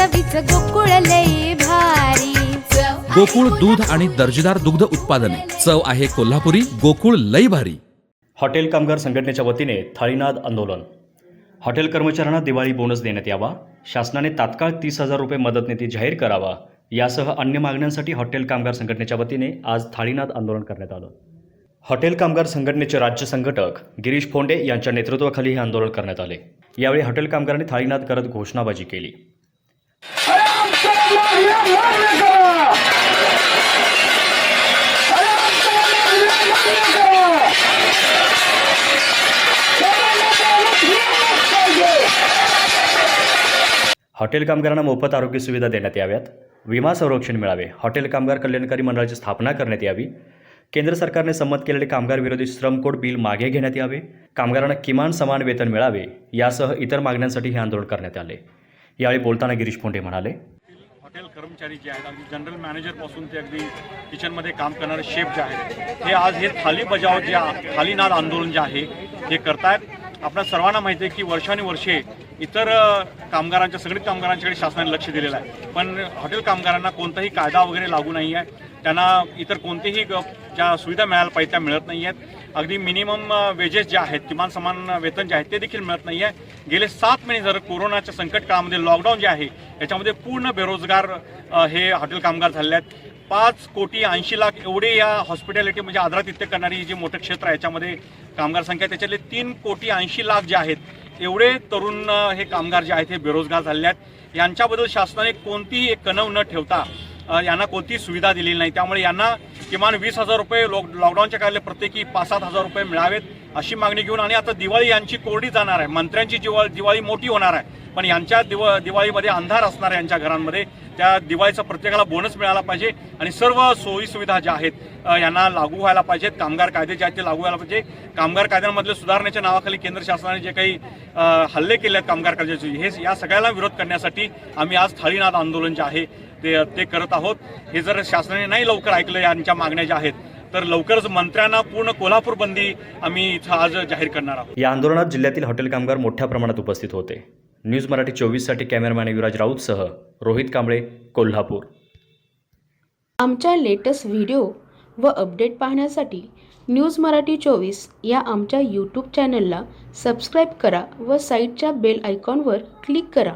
चवीच गोकुळ लई भारी. गोकुळ दूध आणि दर्जेदार दुग्ध उत्पादने. चव आहे कोल्हापुरी गोकुळ लई भारी. हॉटेल कामगार संघटनेच्या वतीने थाळीनाद आंदोलन. हॉटेल कर्मचाऱ्यांना दिवाळी बोनस देण्यात यावा. शासनाने तात्काळ तीस हजार रुपये मदत निधी जाहीर करावा. यासह अन्य मागण्यांसाठी हॉटेल कामगार संघटनेच्या वतीने आज थाळीनाद आंदोलन करण्यात आलं. हॉटेल कामगार संघटनेचे राज्य संघटक गिरीश फोंडे यांच्या नेतृत्वाखाली हे आंदोलन करण्यात आले. यावेळी हॉटेल कामगारांनी थाळीनाद करत घोषणाबाजी केली. हॉटेल कामगारांना मोफत आरोग्य सुविधा देण्यात याव्यात. विमा संरक्षण मिळावे. हॉटेल कामगार कल्याणकारी मंडळाची स्थापना करण्यात यावी. केंद्र सरकारने संमत केलेले कामगार विरोधी श्रम कोड बिल मागे घेण्यात यावे. कामगारांना किमान समान वेतन मिळावे. यासह इतर मागण्यांसाठी हे आंदोलन करण्यात आले. यावेळी बोलताना गिरीश पोंडे म्हणाले हॉटेल कर्मचारी जे आहेत अगदी जनरल मॅनेजरपासून ते अगदी किचनमध्ये काम करणारे शेफ जे आहेत हे आज हे थाली बजाव जे आ- थालीनाद आंदोलन जे आहे हे करतायत. आपल्या सर्वांना माहिती आहे की वर्षानुवर्षे इतर कामगारांच्या सगळीच कामगारांच्याकडे शासनाने लक्ष दिलेलं आहे. पण हॉटेल कामगारांना कोणताही कायदा वगैरे लागू नाही आहे. त्यांना इतर कोणतेही ग- ज्या सुविधा मिळायला पाहिजे त्या मिळत नाही आहेत अगदी मिनिमम वेजेस जे आहेत किमान समान वेतन जे आहे ते देखील मिळत नाही आहे गेले सात महिने जर कोरोनाच्या संकट काळामध्ये लॉकडाऊन जे आहे याच्यामध्ये पूर्ण बेरोजगार हे हॉटेल कामगार झाले आहेत. पाच कोटी ऐंशी लाख एवढे या हॉस्पिटॅलिटी म्हणजे आदरातिथ्य करणारी जे मोठं क्षेत्र आहे याच्यामध्ये कामगार संख्या आहे, त्याच्यातले तीन कोटी ऐंशी लाख जे आहेत एवढे तरुण हे कामगार जे आहेत हे बेरोजगार झाले आहेत. यांच्याबद्दल शासनाने कोणतीही एक कणव न ठेवता यांना कोणतीही सुविधा दिलेली नाही. त्यामुळे यांना किमान वीस हजार रुपये लॉक लॉकडाऊनच्या काळात प्रत्येकी पाच सात हजार रुपये मिळावेत अशी मागणी घेऊन आणि आता दिवाळी यांची कोरडी जाणार आहे. मंत्र्यांची दिवाळी दिवाळी मोठी होणार आहे. पण यांच्या दिव दिवाळीमध्ये अंधार असणार यांच्या घरांमध्ये. त्या दिवाळीचा प्रत्येकाला बोनस मिळाला पाहिजे आणि सर्व सोयी सुविधा ज्या आहेत यांना लागू व्हायला पाहिजेत. कामगार कायदे जे आहेत ते लागू व्हायला पाहिजे. कामगार कायद्यांमधले सुधारणेच्या नावाखाली केंद्र शासनाने जे काही हल्ले केले आहेत कामगार कायद्याचे हे या सगळ्याला विरोध करण्यासाठी आम्ही आज थाळीनाथ आंदोलन जे आहे ते ते करत आहोत. हे जर शासनाने नाही लवकर ऐकलं यांच्या मागण्या ज्या आहेत तर लवकरच मंत्र्यांना पूर्ण कोल्हापूर बंदी आम्ही इथं आज जाहीर करणार आहोत. या आंदोलनात जिल्ह्यातील हॉटेल कामगार मोठ्या प्रमाणात उपस्थित होते. न्यूज मराठी चोवीससाठी कॅमेरामॅन युवराज राऊतसह रोहित कांबळे कोल्हापूर. आमच्या लेटेस्ट व्हिडिओ व अपडेट पाहण्यासाठी न्यूज मराठी चोवीस या आमच्या यूट्यूब चॅनलला सबस्क्राईब करा व साईटच्या बेल आयकॉनवर क्लिक करा.